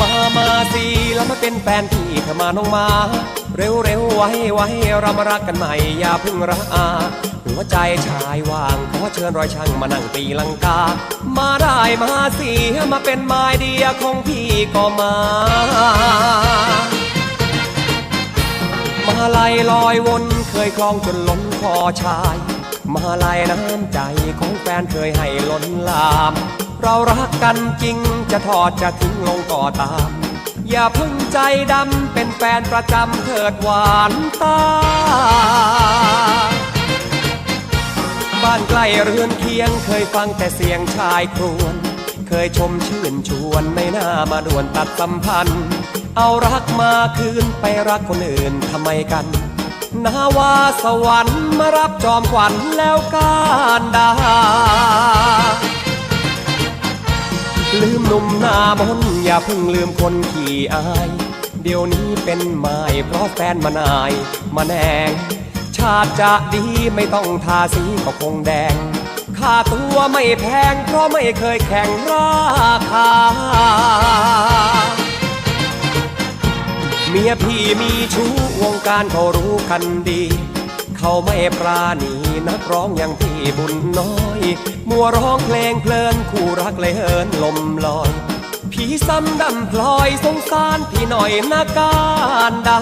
มามาสีแล้วมาเป็นแฟนพี่เธอมาน้องมา เร็วเร็วไว้ไว้เรามารักกันใหม่อย่าพิ่งระอาหัวใจชายว่างขอเชิญรอยช่างมานั่งตีลังกา มาได้มาสีมาเป็นไม้เดียของพี่ก็มามาลายลอยวนเคยคลองจนล้นคอชาย มาลายน้ำใจของแฟนเคยให้ล้นลาม เรารักกันจริงจะทอดจะทิ้งลงก็ตาม อย่าพึ่งใจดำเป็นแฟนประจำเถิดหวานตา บ้านใกล้เรือนเคียงเคยฟังแต่เสียงชายครวญเคยชมชื่นชวนไม่น่ามาด่วนตัดสัมพันธ์ เอารักมาคืนไปรักคนอื่นทำไมกันนาวาสวรรค์มารับจอมขวัญแล้วการดา ลืมหนุ่มหน้ามนอย่าเพิ่งลืมคนขี้อาย เดี๋ยวนี้เป็นไม้เพราะแฟนมานายมาแนง ชาติจะดีไม่ต้องทาสีก็คงแดง ค่าตัวไม่แพงเพราะไม่เคยแข่งราคา เมียพี่มีชู้วงการเขารู้กันดี เขาไม่ปราณีนักร้องอย่างพี่บุญน้อย มัวร้องเพลงเพลินคู่รักเลยเอินลมลอย ผีซ้ำดำพลอยสงสารพี่หน่อยนาการดา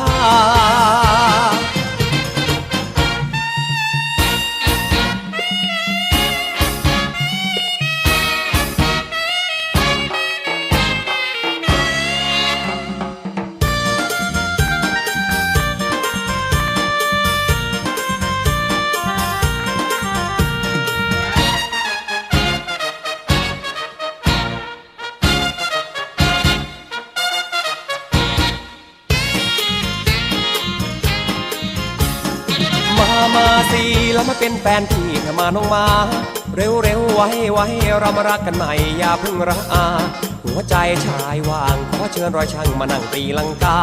มามาสิแล้วมาเป็นแฟนพี่เธอมาน้องมา เร็วเร็วไว้ไว้เรามารักกันใหม่อย่าเพิ่งระอา หัวใจชายว่างขอเชิญรอยช่างมานั่งตีลังกา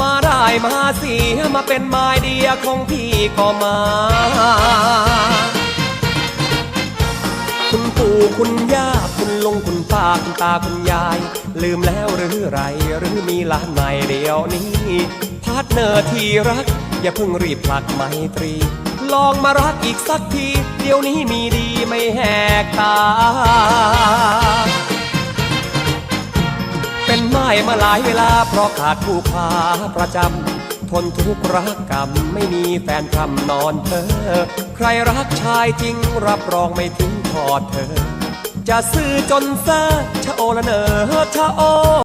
มาได้มาสิมาเป็นไม้เดียของพี่ก็มาคุณปู่คุณย่าคุณลุงคุณป้าคุณตาคุณยาย ลืมแล้วหรือไรหรือมีหลานใหม่เดียวนี้พาร์ทเนอร์ที่รัก อย่าเพิ่งรีบผลักไมตรี ลองมารักอีกสักที เดี๋ยวนี้มีดีไม่แหกตา เป็นไม้มาหลายเวลาเพราะขาดผู้ค้าประจำทนทุกข์รักกรรมไม่มีแฟนคำนอนเธอ ใครรักชายจริงรับรองไม่ทิ้งทอดเธอ จะซื้อจนเซอชะโอละเนอชะโอ